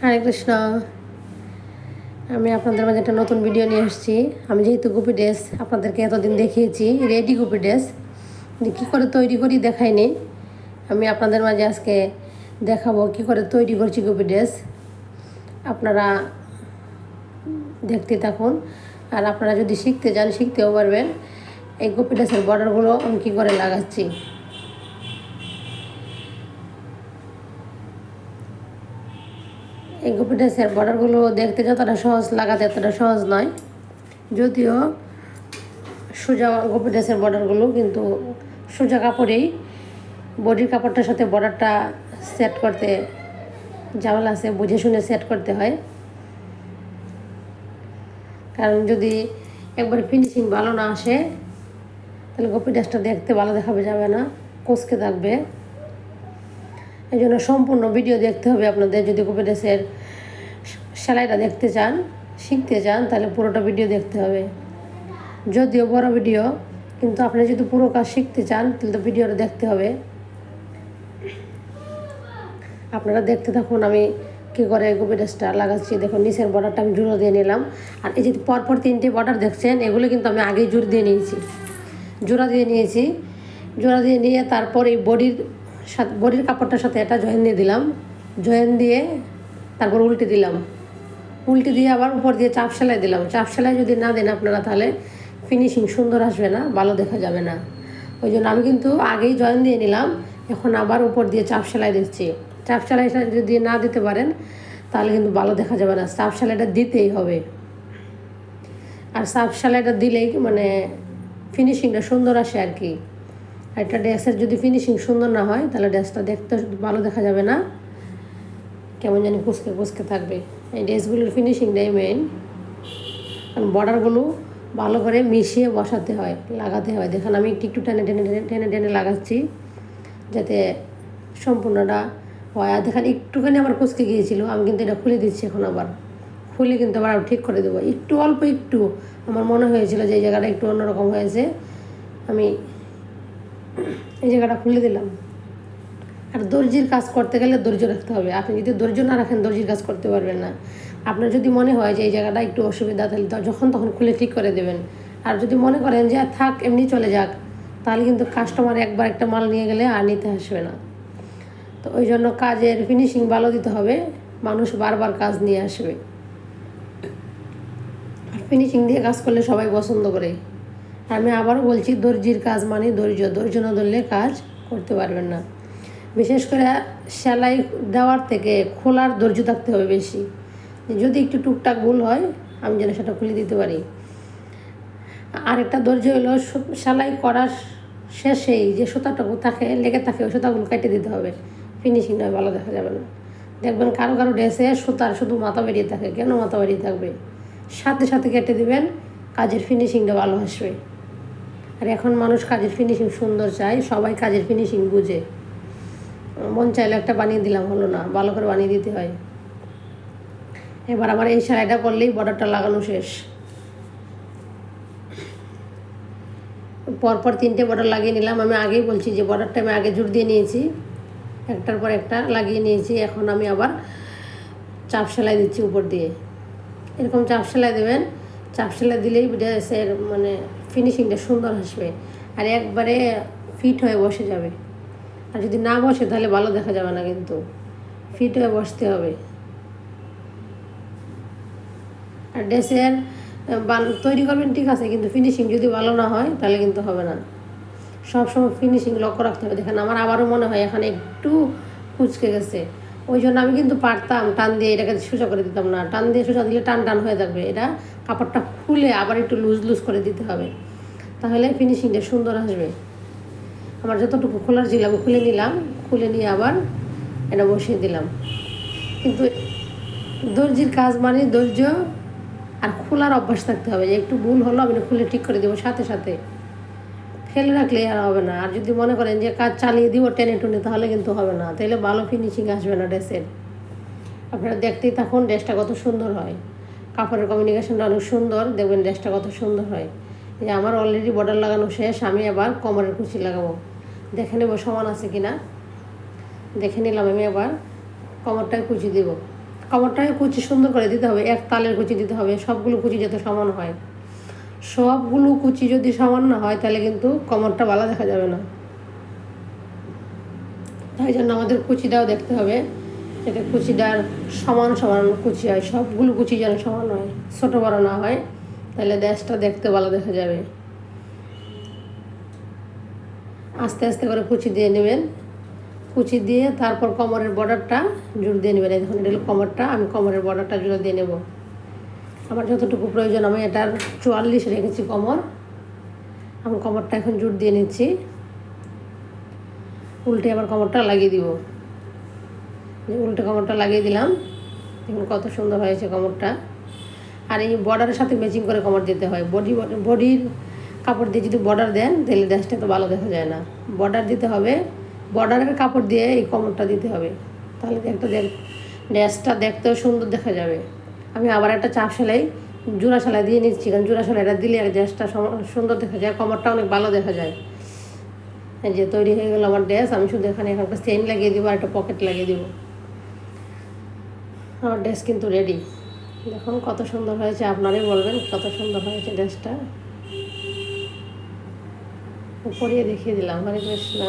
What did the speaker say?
হরে কৃষ্ণ। আমি আপনাদের মাঝে একটা নতুন ভিডিও নিয়ে এসেছি আমি যেহেতু গুপি ড্রেস আপনাদেরকে এতদিন দেখিয়েছি, রেডি গুপি ড্রেস। কী করে তৈরি করি দেখাইনি। আমি আপনাদের মাঝে আজকে দেখাবো কি করে তৈরি করছি গুপি ড্রেস। আপনারা দেখতে থাকুন। আর আপনারা যদি শিখতে চান, শিখতেও পারবেন। এই গুপি ড্রেসের বর্ডারগুলো আমি কী করে লাগাচ্ছি। এই গুপি ড্রেসের বর্ডারগুলো দেখতে যতটা সহজ লাগাতে এতটা সহজ নয়। যদিও সোজা গুপি ড্রেসের বর্ডারগুলো কিন্তু সোজা কাপড়েই বডির কাপড়টার সাথে বর্ডারটা সেট করতে ঝামেলা আছে, বুঝে শুনে সেট করতে হয়। কারণ যদি একবার ফিনিশিং ভালো না আসে, তাহলে গোপি ড্রেসটা দেখতে ভালো দেখাবে, যাবে না, কোচকে থাকবে। এই জন্য সম্পূর্ণ ভিডিও দেখতে হবে আপনাদের। যদি গোপি ড্রেসের সেলাইটা দেখতে চান, শিখতে চান, তাহলে পুরোটা ভিডিও দেখতে হবে। যদিও বড় ভিডিও, কিন্তু আপনি যদি পুরো কাজ শিখতে চান, তাহলে তো ভিডিওটা দেখতে হবে। আপনারা দেখতে থাকুন আমি কী করে গোপি ড্রেসটা লাগাচ্ছি। দেখুন, নিচের বর্ডারটা আমি জুড়ো দিয়ে নিলাম। আর এই যে পরপর তিনটে বর্ডার দেখছেন, এগুলো কিন্তু আমি আগেই জোর দিয়ে নিয়েছি। জোড়া দিয়ে নিয়েছি। জোড়া দিয়ে নিয়ে তারপর এই বডির বডির কাপড়টার সাথে এটা জয়েন দিয়ে দিলাম। জয়েন দিয়ে তারপর উল্টে দিলাম। উল্টে দিয়ে আবার উপর দিয়ে চাপ সেলাই দিলাম। চাপ সেলাই যদি না দেন আপনারা তাহলে ফিনিশিং সুন্দর আসবে না, ভালো দেখা যাবে না। ওই জন্য আমি কিন্তু আগেই জয়েন দিয়ে নিলাম, এখন আবার উপর দিয়ে চাপ সেলাই দিচ্ছি। চাপ সেলাই যদি না দিতে পারেন, তাহলে কিন্তু ভালো দেখা যাবে না। চাপ সেলাইটা দিতেই হবে। আর চাপ সেলাইটা দিলেই মানে ফিনিশিংটা সুন্দর আসে আর কি। আর একটা ড্রেসের যদি ফিনিশিং সুন্দর না হয়, তাহলে ড্রেসটা দেখতে ভালো দেখা যাবে না। কেমন জানি কুচকে কুচকে থাকবে। এই ড্রেসগুলোর ফিনিশিংটাই মেন কারণ বর্ডারগুলো ভালো করে মিশিয়ে বসাতে হয়, লাগাতে হয়। দেখেন, আমি একটু একটু টেনে টেনে টেনে টেনে লাগাচ্ছি, যাতে সম্পূর্ণটা হয়। আর দেখেন, একটুখানি আমার কুচকে গিয়েছিল, আমি কিন্তু এটা খুলে দিচ্ছি এখন আবার। খুলে কিন্তু আবার ঠিক করে দেবো। একটু অল্প একটু, আমার মনে হয়েছিল যে এই জায়গাটা একটু অন্যরকম হয়েছে। আমি এই জায়গাটা খুলে দিলাম। আর দর্জির কাজ করতে গেলে ধৈর্য রাখতে হবে। আপনি যদি ধৈর্য না রাখেন, দর্জির কাজ করতে পারবেন না। আপনার যদি মনে হয় যে এই জায়গাটা একটু অসুবিধা, তাহলে যখন তখন খুলে ঠিক করে দেবেন। আর যদি মনে করেন যে থাক, এমনি চলে যাক, তাহলে কিন্তু কাস্টমার একবার একটা মাল নিয়ে গেলে আর নিতে আসবে না। তো ওই জন্য কাজের ফিনিশিং ভালো দিতে হবে। মানুষ বারবার কাজ নিয়ে আসবে। আর ফিনিশিং দিয়ে কাজ করলে সবাই পছন্দ করে। আমি আবারও বলছি, দর্জির কাজ মানে ধৈর্য। ধৈর্য না ধরলে কাজ করতে পারবেন না। বিশেষ করে সেলাই দেওয়ার থেকে খোলার ধৈর্য থাকতে হবে বেশি। যদি একটু টুকটাক ভুল হয়, আমি যেন সেটা খুলে দিতে পারি। আরেকটা ধৈর্য হলো সেলাই করার শেষেই যে সুতাটুকু থাকে, লেগে থাকে, ওই সুতাগুলো কেটে দিতে হবে। ফিনিশিংটা ভালো দেখা যাবে না। দেখবেন কারও কারও ড্রেসে সুতার শুধু মাথা বেরিয়ে থাকে। কেন মাথা বেরিয়ে থাকবে? সাথে সাথে কেটে দিবেন, কাজের ফিনিশিংটা ভালো আসবে। আর এখন মানুষ কাজের ফিনিশিং সুন্দর চায়, সবাই কাজের ফিনিশিং বুঝে। মন চাইলে একটা বানিয়ে দিলাম, হলো না, ভালো করে বানিয়ে দিতে হয়। এবার আমার এই সেলাইটা করলেই বর্ডারটা লাগানো শেষ। পরপর তিনটে বর্ডার লাগিয়ে নিলাম। আমি আগেই বলছি যে বর্ডারটা আমি আগে জুড় দিয়ে নিয়েছি। একটার পর একটা লাগিয়ে নিয়েছি। এখন আমি আবার চাপ সেলাই দিচ্ছি উপর দিয়ে। এরকম চাপ সেলাই দেবেন, চাপ সেলাই দিলেই মানে ফিনিশিংটা সুন্দর আসবে। আর একবারে ফিট হয়ে বসে যাবে। আর যদি না বসে, তাহলে ভালো দেখা যাবে না কিন্তু। ফিট হয়ে বসতে হবে। আর ড্রেসের তৈরি করবেন ঠিক আছে, কিন্তু ফিনিশিং যদি ভালো না হয়, তাহলে কিন্তু হবে না। সবসময় ফিনিশিং লক্ষ্য রাখতে হবে। দেখেন, আমার আবারও মনে হয় এখানে একটু কুচকে গেছে। ওই জন্য আমি কিন্তু পারতাম টান দিয়ে এটাকে সোজা করে দিতাম না। টান দিয়ে সোজা দিলে টান টান হয়ে থাকবে এটা কাপড়টা খুলে আবার একটু লুজ লুজ করে দিতে হবে। তাহলে ফিনিশিংটা সুন্দর আসবে। আমার যতটুকু খোলার ছিল আমি খুলে নিলাম। খুলে নিয়ে আবার এটা বসিয়ে দিলাম। কিন্তু দর্জির কাজ মানে ধৈর্য আর খোলার অভ্যাস থাকতে হবে। যে একটু ভুল হলো আমি খুলে ঠিক করে দেবো সাথে সাথে। ফেলে রাখলে আর হবে না। আর যদি মনে করেন যে কাজ চালিয়ে দিব টেনে টুনে, তাহলে কিন্তু হবে না। তাহলে ভালো ফিনিশিং আসবে না ড্রেসের। আপনারা দেখতেই থাকুন, ড্রেসটা কত সুন্দর হয়। কাপড়ের কমিউনিকেশনটা অনেক সুন্দর, দেখবেন ড্রেসটা কত সুন্দর হয়। যে আমার অলরেডি বর্ডার লাগানো শেষ, আমি আবার কোমরের কুচি লাগাবো। দেখে নেব সমান আছে কি না দেখে নিলাম আমি আবার কোমরটায় কুচি দেবো। কামড়টাকে কুচি সুন্দর করে দিতে হবে, এক তালের কুচি দিতে হবে, সবগুলো কুচি যাতে সমান হয়। সবগুলো কুচি যদি সমান না হয়, তাহলে কিন্তু কমরটা ভালো দেখা যাবে না। তাই জন্য আমাদের কুচিটাও দেখতে হবে। যাতে কুচিটার সমান সমান কুচি হয়, সবগুলো কুচি যেন সমান হয়, ছোটো বড় না হয়, তাহলে দেশটা দেখতে ভালো দেখা যাবে। আস্তে আস্তে করে কুচি দিয়ে নেবেন। কুচি দিয়ে তারপর কোমরের বর্ডারটা জুড়ে দিয়ে নেবেন। এই দেখুন, এটা কোমরটা, আমি কোমরের বর্ডারটা জুড়ে দিয়ে নেব। আমার যতটুকু প্রয়োজন, আমি এটার চুয়াল্লিশ রেখেছি কোমর আমি কোমরটা এখন জুট দিয়ে নিচ্ছি। উল্টে আবার কোমরটা লাগিয়ে দিব। উল্টে কোমরটা লাগিয়ে দিলাম, দেখুন কত সুন্দর হয়েছে কোমরটা। আর এই বর্ডারের সাথে ম্যাচিং করে কোমর দিতে হয়। বডি বডির কাপড় দিয়ে যদি বর্ডার দেন, তাহলে ড্রেসটা তো ভালো দেখা যায় না। বর্ডার দিতে হবে বর্ডারের কাপড় দিয়ে এই কোমরটা দিতে হবে। তাহলে একটা ড্রেসটা দেখতেও সুন্দর দেখা যাবে। আমি আবার একটা চাপ সেলাই জোড়া সেলাই দিয়ে নিচ্ছি কারণ জোড়া সেলাইটা দিলে ড্রেসটা সুন্দর দেখা যায় কমরটা অনেক ভালো দেখা যায়। যে তৈরি হয়ে গেল আমার ড্রেস, আমি শুধু এখানে এখানকার চেইন লাগিয়ে দিব আর একটা পকেট লাগিয়ে দিব। আমার ড্রেস কিন্তু রেডি দেখুন কত সুন্দর হয়েছে, আপনারাই বলবেন কত সুন্দর হয়েছে ড্রেসটা। পরিয়ে দেখিয়ে দিলাম হরে কৃষ্ণ